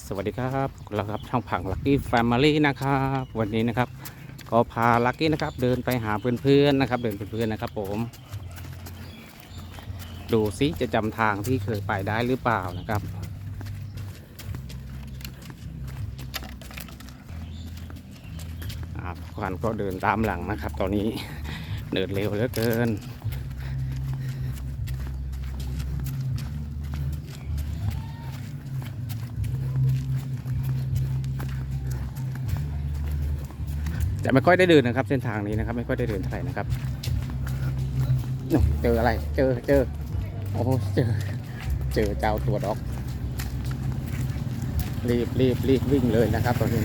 สวัสดีครับเราครับช่องผังลักกี้แฟมิลี่นะครับวันนี้นะครับ ก็พาลักกี้นะครับ เดินไปหาเพื่อนๆนะครับ เดินเพื่อนๆนะครับ ผม ดูซิจะจำทางที่เคยไปได้หรือเปล่านะครับ อ่าควันก็เดินตามหลังนะครับ ตอนนี้เดินเร็วเหลือเกิน แต่ไม่ค่อยได้เดินนะครับ เส้นทางนี้นะครับ ไม่ค่อยได้เดินเท่าไหร่นะครับเจออะไร เจอเจอโอ้เจอ เจอเจ้าตัวด็อก รีบรีบรีบวิ่งเลยนะครับตอนนี้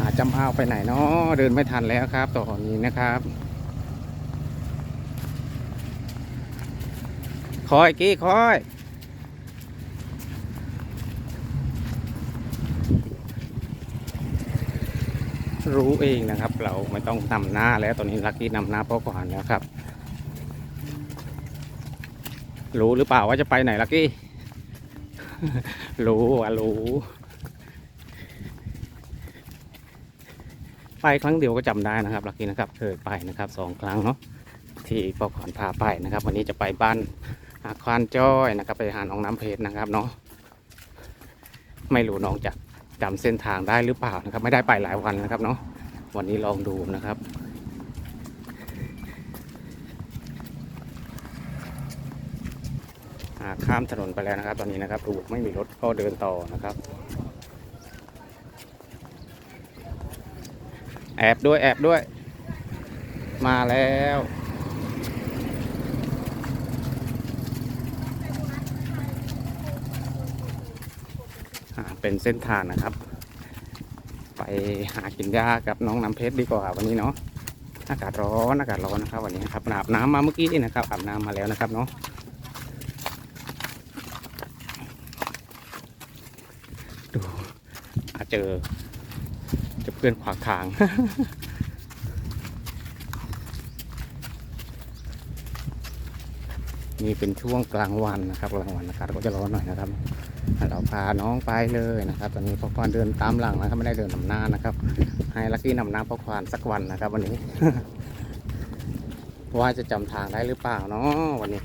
อาจำพาไปไหนเนาะเดินไม่ทันแล้วครับตอนนี้นะครับคอยกี้คอย รู้เองนะครับ เราไม่ต้องนำหน้าแล้วตอนนี้ลักกี้นำหน้าพ่อก่อนแล้วครับ รู้หรือเปล่าว่าจะไปไหนลักกี้ รู้ว่ารู้ ไปครั้งเดียวก็จำได้นะครับลักกี้นะครับเคยไปนะครับสองครั้งเนาะที่พ่อขอนพาไปนะครับ วันนี้จะไปบ้านอาควานจ้อยนะครับ ไปหาน้องน้ำเพชรนะครับเนาะไม่รู้น้องจะ จำเส้นทางได้หรือเปล่านะครับ ไม่ได้ไปหลายวันนะครับเนาะวันนี้ลองดูนะครับข้ามถนนไปแล้วนะครับ ตอนนี้นะครับดูไม่มีรถก็เดินต่อนะครับแอบด้วยแอบด้วย มาแล้ว เป็นเส้นทางนะครับ ไปหากินหญ้ากับน้องน้ำเพชรดีกว่าวันนี้เนาะอากาศร้อนอากาศร้อนนะครับ วันนี้ครับอาบน้ำมาเมื่อกี้นี่นะครับอาบน้ำมาแล้วนะครับเนาะดูอาจเจอจะเพื่อนขวางทางนี่เป็นช่วงกลางวันนะครับกลางวันนะครับก็จะร้อนหน่อยนะครับ เราพาน้องไปเลยนะครับ ตอนนี้พ่อควานเดินตามหลังนะครับไม่ได้เดินนำหน้านะครับ ให้ลักกี้นำหน้าพ่อควานสักวันนะครับ วันนี้ว่าจะจำทางได้หรือเปล่าเนาะวันนี้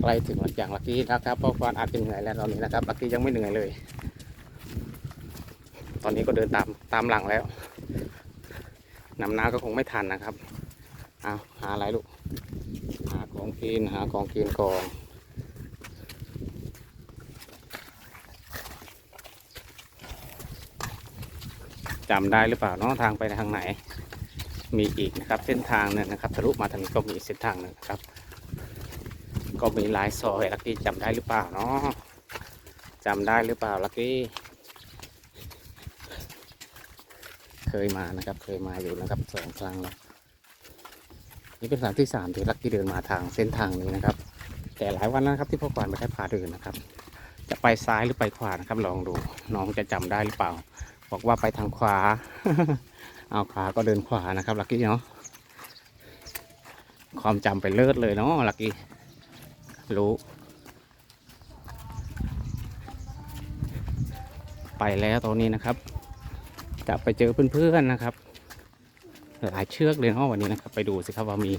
ใกล้ถึงหลังจากลักกี้นะครับพ่อควานอาจจะเหนื่อยแล้วตอนนี้นะครับลักกี้ยังไม่เหนื่อยเลย ตอนนี้ก็เดินตามตามหลังแล้วนำหน้าก็คงไม่ทันนะครับเอาหาอะไรลูก ของกินหาของกินก่อนจำได้หรือเปล่าเนาะทางไปทางไหน มีอีกนะครับ เส้นทางนึงนะครับทะลุมาทางนี้ก็มีเส้นทางนึงนะครับ ก็มีหลายซอยลักกี้จำได้หรือเปล่าเนาะจำได้หรือเปล่าลักกี้เคยมานะครับ เคยมาอยู่นะครับสองครั้งแล้ว นี่เป็นครั้งที่สามที่ลักกี้เดินมาทางเส้นทางนี้นะครับ แต่หลายวันแล้วนะครับที่พ่อควานไม่ได้พาเดินนะครับ จะไปซ้ายหรือไปขวานะครับ ลองดูน้องจะจำได้หรือเปล่า บอกว่าไปทางขวา เอาขวาก็เดินขวานะครับ ลักกี้เนาะความจำไปเลิศเลยเนาะลักกี้รู้ไปแล้วตอนนี้นะครับ จะไปเจอเพื่อนๆนะครับ หลายเชือกเลยเนาะวันนี้นะครับ ไปดูสิครับว่ามี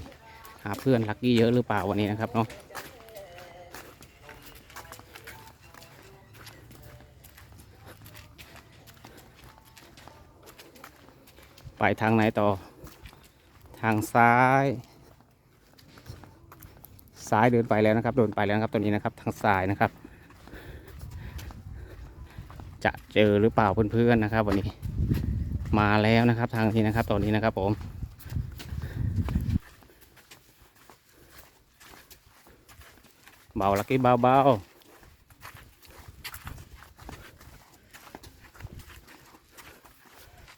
หาเพื่อนลักกี้เยอะหรือเปล่าวันนี้นะครับเนาะไปทางไหนต่อ ทางซ้าย ซ้ายเดินไปแล้วนะครับเดินไปแล้วครับตัวนี้นะครับ ทางซ้ายนะครับ จะเจอหรือเปล่าเพื่อนๆนะครับ วันนี้ มาแล้วนะครับ ทางนี้นะครับตอนนี้นะครับผมเบาลักกี้เบาเบา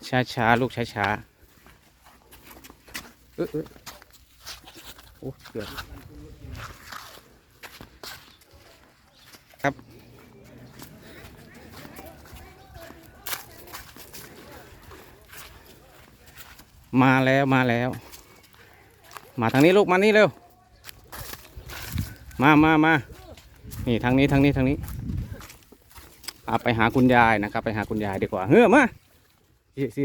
ช้าช้าๆลูกช้าช้าๆเอยเอยโอ้เกือบ มาแล้วมาแล้ว มาทางนี้ลูกมานี่เร็ว มามามานี่ทางนี้ทางนี้ทางนี้เอาไปหาคุณยายนะครับ ไปหาคุณยายดีกว่าเฮ้อมาสิสิ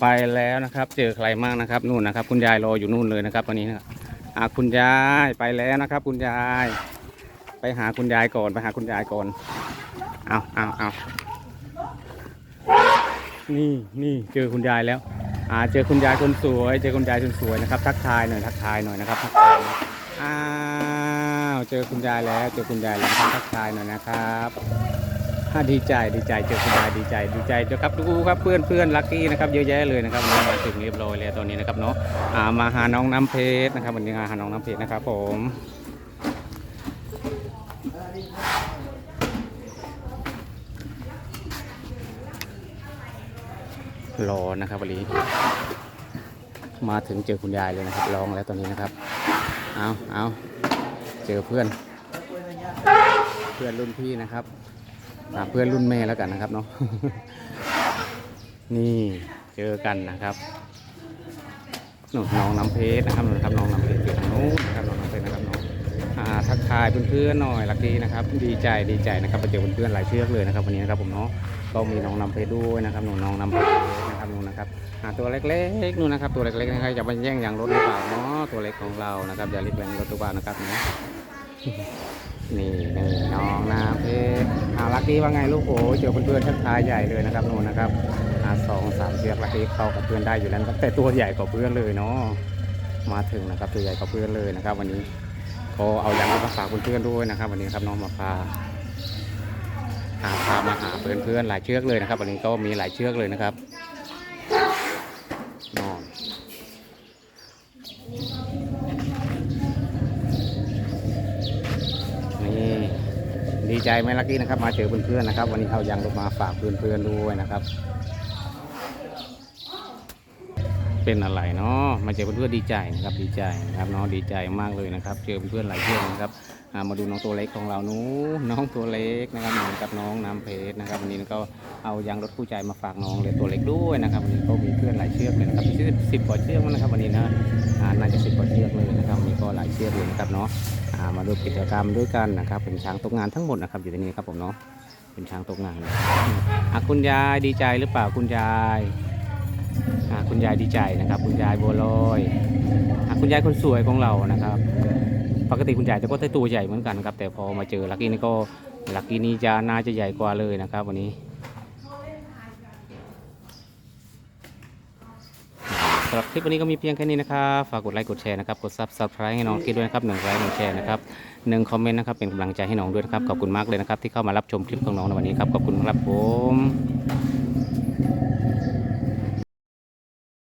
ไปแล้วนะครับ เจอใครมั่งนะครับนู่นนะครับ คุณยายรออยู่นู่นเลยนะครับวันนี้นะครับอ่าคุณยายไปแล้วนะครับ คุณยาย ไปหาคุณยายก่อนไปหาคุณยายก่อนเอาเอาเอา นี่นี่เจอคุณยายแล้ว อ่าเจอคุณยายคนสวย เจอคุณยายคนสวยนะครับ ทักทายหน่อยทักทายหน่อยนะครับทักทายอ้าวเจอคุณยายแล้ว เจอคุณยายแล้วทักทายหน่อยนะครับอ่าดีใจดีใจเจอคุณยายดีใจดีใจเจ้าครับดูครับเพื่อนเพื่อนลักกี้นะครับเยอะแยะเลยนะครับวันนี้มาถึงเรียบร้อยแล้วตอนนี้นะครับเนาะอ่ามาหาน้องน้ำเพชรนะครับวันนี้มาหาน้องน้ำเพชรนะครับผม รอนะครับวันนี้มาถึงเจอคุณยายเลยนะครับร้องแล้วตอนนี้นะครับ เอาเอาเจอเพื่อน เพื่อนรุ่นพี่นะครับอ่าเพื่อนรุ่นแม่แล้วกันนะครับเนาะนี่เจอกันนะครับหนูน้องน้ำเพชรนะครับหนูครับน้องน้ำเพชรอยู่ทางนู้นนะครับน้องน้ำเพชรนะครับน้องทักทายเพื่อนๆหน่อยลักดีนะครับ ดีใจดีใจนะครับไปเจอเพื่อนๆหลายเชือกเลยนะครับวันนี้นะครับผมเนาะก็มีน้องน้ำเพชรด้วยนะครับหนูน้องน้ำเพชร นะครับหนูนะครับอ่าตัวเล็กๆนู่นนะครับ ตัวเล็กๆนะครับจะมาแย่งอย่างรถหรือเปล่าเนาะตัวเล็กของเรานะครับอย่ารีบแย่งรถตัวบ้านนะครับนะนี่นี่น้องนาเพชรอาลักกี้ว่าไงลูกโอ้เจอเพื่อนๆทักทายใหญ่เลยนะครับนู่นนะครับอาสองสามเชือกลักกี้เข้ากับเพื่อนได้อยู่แล้วแต่ตัวใหญ่กว่าเพื่อนเลยเนาะมาถึงนะครับตัวใหญ่กว่าเพื่อนเลยนะครับ วันนี้ก็เอายางรถมาฝากเพื่อนๆด้วยนะครับ วันนี้ครับน้องมาพาหาพามาหาเพื่อนๆหลายเชือกเลยนะครับ วันนี้ก็มีหลายเชือกเลยนะครับ นอนนี่ดี ใจไหมลักกี้นะครับ มาเจอเพื่อนๆนะครับ วันนี้เอายางลงมาฝากเพื่อนๆด้วยนะครับ เป็นอะไรเนาะมาเจอเพื่อนๆดีใจนะครับดีใจนะครับเนาะดีใจมากเลยนะครับ เจอเพื่อนๆหลายเพื่อนนะครับ มาดูน้องตัวเล็กของเรานู้น้องตัวเล็กนะครับเหมือนกับน้องน้ำเพชรนะครับวันนี้ก็เอายางรถคู่ใจมาฝากน้องเลยตัวเล็กด้วยนะครับวันนี้ก็มีเพื่อนหลายเชือกเลยนะครับสิบสิบกว่าเชือกนะครับวันนี้นะน่าจะสิบกว่าเชือกเลยนะครับวันนี้ก็หลายเชือกเลยนะครับเนาะมาดูกิจกรรมด้วยกันนะครับ เป็นช้างตกงานทั้งหมดนะครับอยู่ที่นี่ครับผมเนาะเป็นช้างตกงานอะคุณยายดีใจหรือเปล่าคุณยายคุณยายดีใจนะครับ คุณยายบัวลอยคุณยายคนสวยของเรานะครับ ปกติคุณยายจะก็ตัวใหญ่เหมือนกันครับ แต่พอมาเจอลักกี้นี่ก็ลักกี้นี่จะน่าจะใหญ่กว่าเลยนะครับ วันนี้สำหรับคลิปวันนี้ก็มีเพียงแค่นี้นะครับฝากกดไลค์กดแชร์นะครับกดซับสไครต์ให้น้องกิ๊ดด้วยนะครับหนึ่งไลค์หนึ่งแชร์นะครับหนึ่งคอมเมนต์นะครับเป็นกำลังใจให้น้องด้วยนะครับขอบคุณมากเลยนะครับที่เข้ามารับชมคลิปของน้องในวันนี้ครับขอบคุณครับผม